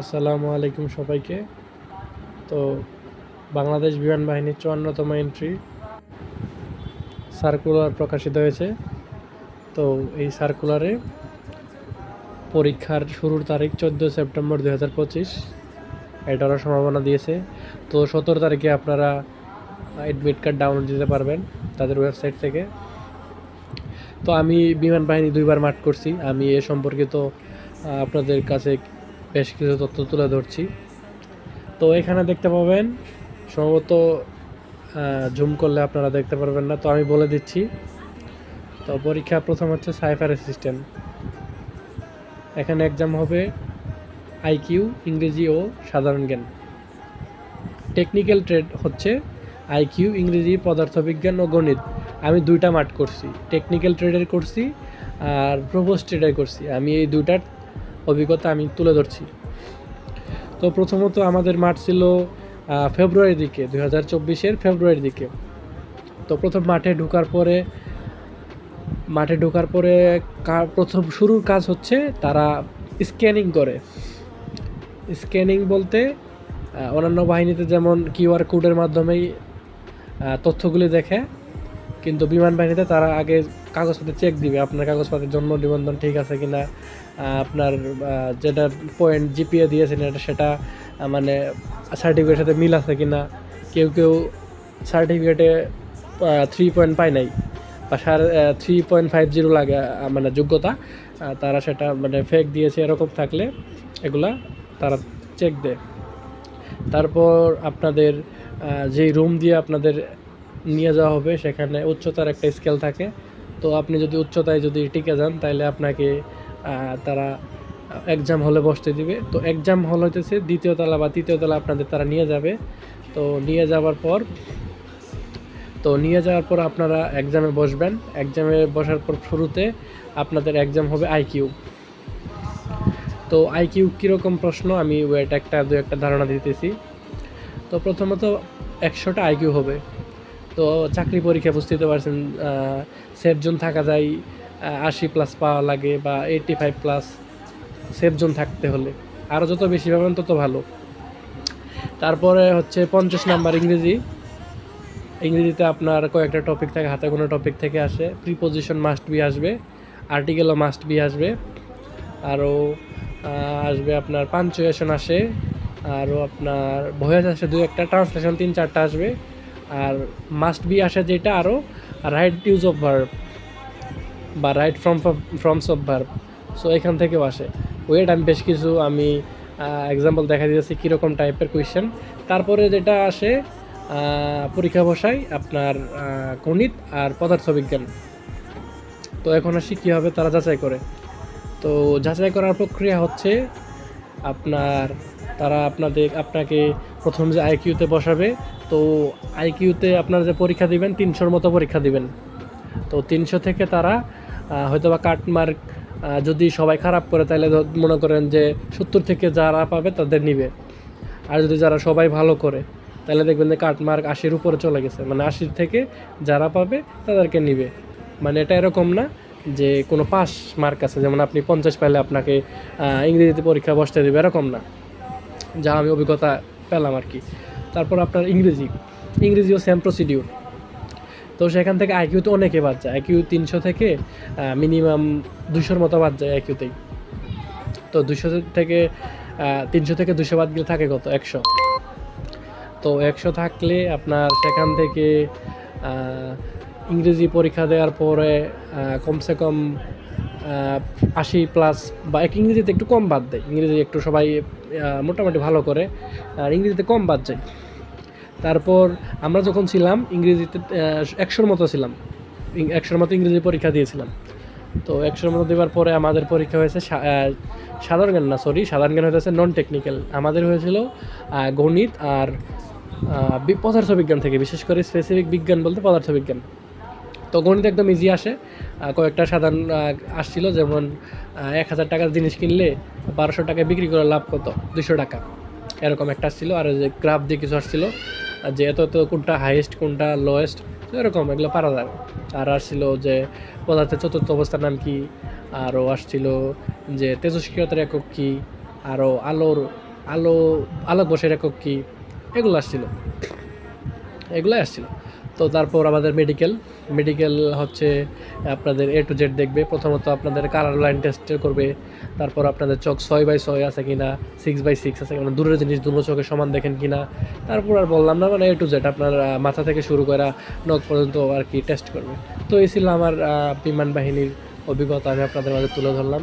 আসসালামু আলাইকুম সবাইকে। তো বাংলাদেশ বিমান বাহিনীর চুয়ান্নতম এন্ট্রি সার্কুলার প্রকাশিত হয়েছে। তো এই সার্কুলারে পরীক্ষার শুরুর তারিখ চোদ্দ সেপ্টেম্বর দু হাজার পঁচিশ। এটারও সম্ভাবনা দিয়েছে। তো সতেরো তারিখে আপনারা অ্যাডমিট কার্ড ডাউনলোড দিতে পারবেন তাদের ওয়েবসাইট থেকে। তো আমি বিমান বাহিনী দুইবার মাঠ করছি। আমি এ সম্পর্কিত আপনাদের কাছে বেশ কিছু তথ্য তুলে ধরছি। তো এখানে দেখতে পাবেন, সম্ভবত জুম করলে আপনারা দেখতে পারবেন না, তো আমি বলে দিচ্ছি। তো পরীক্ষা প্রথম হচ্ছে সাইফার অ্যাসিস্ট্যান্ট। এখানে এক্সাম হবে আইকিউ ইংরেজি ও সাধারণ জ্ঞান। টেকনিক্যাল ট্রেড হচ্ছে আইকিউ ইংরেজি, পদার্থবিজ্ঞান ও গণিত। আমি দুইটা মাঠ করছি টেকনিক্যাল ট্রেডের করছি আর প্রোভোস্ট ট্রেডের করছি। আমি এই দুইটার অভিজ্ঞতা আমি তুলে ধরছি। তো প্রথমত আমাদের মাঠ ছিল ফেব্রুয়ারির দিকে, দুই হাজার চব্বিশের ফেব্রুয়ারির দিকে। তো প্রথম মাঠে ঢোকার পরে, মাঠে ঢোকার পরে প্রথম শুরুর কাজ হচ্ছে তারা স্ক্যানিং করে। স্ক্যানিং বলতে অন্যান্য বাহিনীতে যেমন কিউআর কোডের মাধ্যমেই তথ্যগুলি দেখে কিন্তু বিমান বাহিনীতে তারা আগে কাগজপত্র চেক দিবে, আপনার কাগজপত্রের জন্ম নিবন্ধন ঠিক আছে কি না আপনার যেটা পয়েন্ট জিপিএ দিয়েছেন এটা, সেটা মানে সার্টিফিকেটের সাথে মিল আছে কি না কেউ কেউ সার্টিফিকেটে থ্রি পয়েন্ট পায় নাই, বা সার থ্রি পয়েন্ট ফাইভ জিরো লাগে মানে যোগ্যতা তারা সেটা মানে ফেক দিয়েছে, এরকম থাকলে এগুলা তারা চেক দেয়। তারপর আপনাদের যেই রুম দিয়ে আপনাদের নিয়ে যাওয়া হবে, সেখানে উচ্চতার একটা স্কেল থাকে। তো আপনি যদি উচ্চতায় যদি টিকে যান তাহলে আপনাকে তারা এক্সাম হলে বসতে দিবে। তো এক্সাম হল হইতেছে দ্বিতীয় তলা বা তৃতীয় তলা আপনাদের তারা নিয়ে যাবে। তো নিয়ে যাওয়ার পর, তো নিয়ে যাওয়ার পর আপনারা এক্সামে বসবেন। এক্সামে বসার পর শুরুতে আপনাদের এক্সাম হবে আইকিউ তো আইকিউ কীরকম প্রশ্ন? আমি ওয়েট একটা, দু একটা ধারণা দিতেছি। তো প্রথমত একশোটা আইকিউ হবে। তো চাকরি পরীক্ষা বুঝতে পারছেন সেফ জোন থাকা যায় আশি প্লাস পাওয়া লাগে বা eighty five plus safe zone থাকতে হলে। আরও যত বেশি পাবেন তত ভালো। তারপরে হচ্ছে পঞ্চাশ নাম্বার ইংরেজি। ইংরেজিতে আপনার কয়েকটা টপিক থাকে, হাতে কোনো টপিক থেকে আসে। প্রিপোজিশন মাস্ট বি আসবে আর্টিকেলও মাস্ট বি আসবে। আরও আসবে আপনার পাঞ্চুয়েশন আসে আরও আপনার ভয়েস আসে দু একটা ট্রান্সলেশন তিন চারটা আসবে। আর মাস্ট বি আসে যেটা আরও রাইট ইউজ অফ ভার্ব বা right from forms of verb so এখান থেকেও আসে। ওয়েট আমি বেশ কিছু, আমি এক্সাম্পল দেখা দিয়েছি কীরকম টাইপের কোয়েশ্চেন তারপরে যেটা আসে পরীক্ষা বসায় আপনার গণিত আর পদার্থবিজ্ঞান। তো এখন আসি কী হবে তারা যাচাই করে। তো যাচাই করার প্রক্রিয়া হচ্ছে আপনার তারা আপনাদের, আপনাকে প্রথম যে আইকিউতে বসাবে, তো আইকিউতে আপনারা যে পরীক্ষা দিবেন, তিনশোর মতো পরীক্ষা দিবেন। তো তিনশো থেকে তারা হয়তো বা কাটমার্ক যদি সবাই খারাপ করে, তাহলে মনে করেন যে সত্তর থেকে যারা পাবে, তাদের নিবে। আর যদি যারা সবাই ভালো করে, তাহলে দেখবেন যে কাটমার্ক আশির উপরে চলে গেছে। মানে আশির থেকে যারা পাবে, তাদেরকে নিবে। মানে এটা এরকম না যে কোনো পাস মার্ক আছে। যেমন আপনি পঞ্চাশ পাইলে আপনাকে ইংরেজিতে পরীক্ষা বসতে দেবে, এরকম না। যা আমি অভিজ্ঞতা পেলাম আর কি। তারপর আপনার ইংরেজি। ইংরেজিও সেম প্রসিডিউর তো সেখান থেকে আইকিউ তো অনেকে বাদ যায়। আইকিউ তিনশো থেকে মিনিমাম দুশোর মতো বাদ যায় আইকিউতেই তো দুশো থেকে তিনশো থেকে দুশো বাদ গেলে থাকে কত? একশো। তো একশো থাকলে আপনার সেখান থেকে ইংরেজি পরীক্ষা দেওয়ার পরে কমসে কম আশি প্লাস বা এক ইংরেজিতে একটু কম বাদ দেয়। ইংরেজি একটু সবাই মোটামুটি ভালো করে, আর ইংরেজিতে কম বাদ যায়। তারপর আমরা যখন ছিলাম, ইংরেজিতে একশোর মতো ছিলাম। একশোর মতো ইংরেজি পরীক্ষা দিয়েছিলাম। তো একশোর মতো দেওয়ার পরে আমাদের পরীক্ষা হয়েছে সাধারণ জ্ঞান না সরি সাধারণ জ্ঞান হয়েছে নন টেকনিক্যাল আমাদের হয়েছিল গণিত আর পদার্থবিজ্ঞান থেকে, বিশেষ করে স্পেসিফিক বিজ্ঞান বলতে পদার্থবিজ্ঞান। তো গণিত একদম ইজি আসে। কয়েকটা সাধারণ আসছিল, যেমন এক হাজার টাকার জিনিস কিনলে বারোশো টাকায় বিক্রি করে লাভ কত? দুশো টাকা। এরকম একটা আসছিল। আর যে গ্রাফ দিয়ে কিছু আসছিল যে এত এত, কোনটা হাইয়েস্ট কোনটা লোয়েস্ট এরকম এগুলো পারা যাবে আর আসছিল যে পদার্থের চতুর্থ অবস্থার নাম কি? আরও আসছিল যে তেজস্ক্রিয়তার একক কী? আরও আলোর, আলো আলোক বসের একক কী? এগুলো আসছিল। এগুলোই আসছিল। তো তারপর আমাদের মেডিকেল মেডিকেল হচ্ছে আপনাদের এ টু জেড দেখবে। প্রথমত আপনাদের কালার লাইন টেস্ট করবে। তারপর আপনাদের চোখ ছয় বাই ছয় আছে কি না সিক্স বাই সিক্স আছে কিনা দূরের জিনিস, দুটো চোখে সমান দেখেন কি না তারপর আর বললাম না মানে এ টু জেড আপনার মাথা থেকে শুরু করা নখ পর্যন্ত আর কি টেস্ট করবে। তো এই ছিল আমার বিমান বাহিনীর অভিজ্ঞতা, আমি আপনাদের মাঝে তুলে ধরলাম।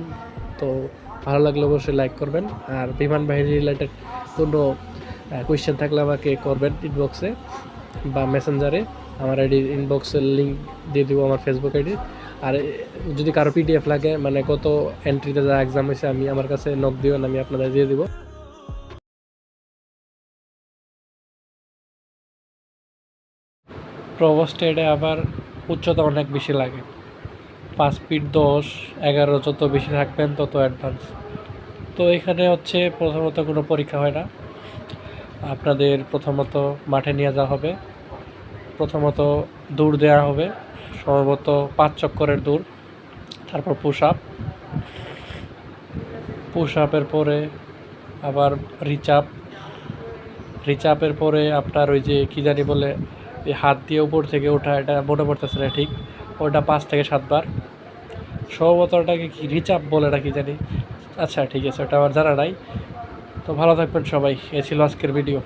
তো ভালো লাগলে অবশ্যই লাইক করবেন। আর বিমান বাহিনী রিলেটেড কোনো কোয়েশ্চেন থাকলে আমাকে করবেন ইনবক্সে বা মেসেঞ্জারে আমার আইডি ইনবক্সের লিঙ্ক দিয়ে দিব আমার ফেসবুক আইডি আর যদি কারও পিডিএফ লাগে মানে কত এন্ট্রিতে যা এক্সাম হয়েছে আমি আমার কাছে নক দিও আমি আপনাদের দিয়ে দিব। প্রভোস্টেডে আবার উচ্চতা অনেক বেশি লাগে। পাঁচ ফিট দশ, এগারো যত বেশি থাকবেন, তত অ্যাডভান্স তো এখানে হচ্ছে প্রথমত কোনো পরীক্ষা হয় না। আপনাদের প্রথমত মাঠে নিয়ে যাওয়া হবে। প্রথমত দৌড় দেওয়া হবে। সম্ভবত পাঁচ চক্করের দৌড়, তারপর পুশ আপ পুশ আপের পরে আবার রিচ আপ রিচ আপের পরে আপনার ওই যে কী জানি বলে হাত দিয়ে উপর থেকে ওঠা, এটা মনে পড়তেছে না ঠিক। ওটা পাঁচ থেকে সাতবার সম্ভবত ওটাকে কি রিচ আপ বলে না কি জানি। আচ্ছা ঠিক আছে, ওটা আমার জানা নাই। তো ভালো থাকবেন সবাই। এ ছিল আজকের ভিডিও।